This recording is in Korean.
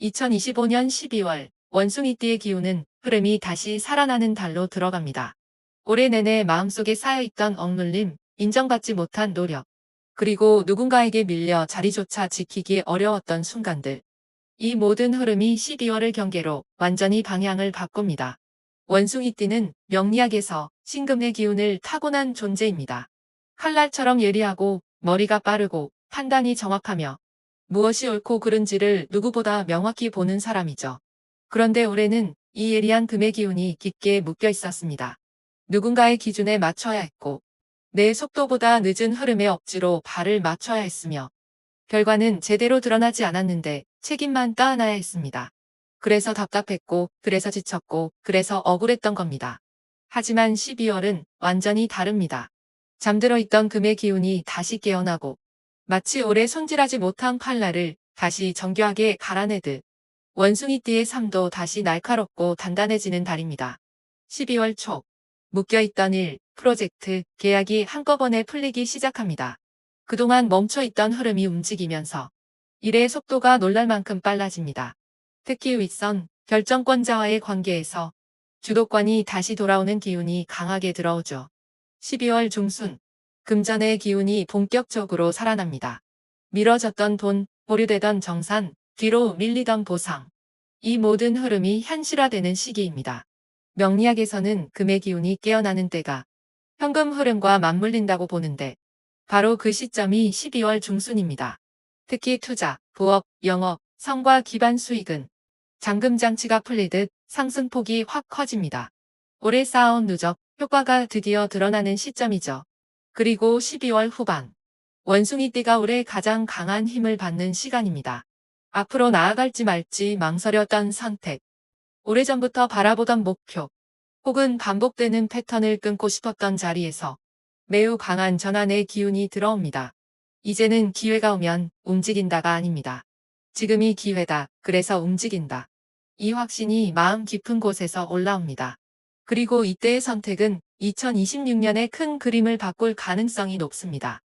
2025년 12월 원숭이띠의 기운은 흐름이 다시 살아나는 달로 들어갑니다. 올해 내내 마음속에 쌓여있던 억눌림, 인정받지 못한 노력, 그리고 누군가에게 밀려 자리조차 지키기 어려웠던 순간들. 이 모든 흐름이 12월을 경계로 완전히 방향을 바꿉니다. 원숭이띠는 명리학에서 신금의 기운을 타고난 존재입니다. 칼날처럼 예리하고 머리가 빠르고 판단이 정확하며 무엇이 옳고 그른지를 누구보다 명확히 보는 사람이죠. 그런데 올해는 이 예리한 금의 기운이 깊게 묶여 있었습니다. 누군가의 기준에 맞춰야 했고 내 속도보다 늦은 흐름에 억지로 발을 맞춰야 했으며 결과는 제대로 드러나지 않았는데 책임만 따안아야 했습니다. 그래서 답답했고 그래서 지쳤고 그래서 억울했던 겁니다. 하지만 12월은 완전히 다릅니다. 잠들어 있던 금의 기운이 다시 깨어나고 마치 오래 손질하지 못한 칼날을 다시 정교하게 갈아내듯 원숭이띠의 삶도 다시 날카롭고 단단해지는 달입니다. 12월 초 묶여있던 일, 프로젝트, 계약이 한꺼번에 풀리기 시작합니다. 그동안 멈춰있던 흐름이 움직이면서 일의 속도가 놀랄 만큼 빨라집니다. 특히 윗선, 결정권자와의 관계에서 주도권이 다시 돌아오는 기운이 강하게 들어오죠. 12월 중순, 금전의 기운이 본격적으로 살아납니다. 미뤄졌던 돈, 보류되던 정산, 뒤로 밀리던 보상. 이 모든 흐름이 현실화되는 시기입니다. 명리학에서는 금의 기운이 깨어나는 때가 현금 흐름과 맞물린다고 보는데 바로 그 시점이 12월 중순입니다. 특히 투자, 부업, 영업, 성과 기반 수익은 잠금 장치가 풀리듯 상승폭이 확 커집니다. 오래 쌓아온 누적, 효과가 드디어 드러나는 시점이죠. 그리고 12월 후반. 원숭이띠가 올해 가장 강한 힘을 받는 시간입니다. 앞으로 나아갈지 말지 망설였던 선택. 오래전부터 바라보던 목표. 혹은 반복되는 패턴을 끊고 싶었던 자리에서 매우 강한 전환의 기운이 들어옵니다. 이제는 기회가 오면 움직인다가 아닙니다. 지금이 기회다. 그래서 움직인다. 이 확신이 마음 깊은 곳에서 올라옵니다. 그리고 이때의 선택은 2026년의 큰 그림을 바꿀 가능성이 높습니다.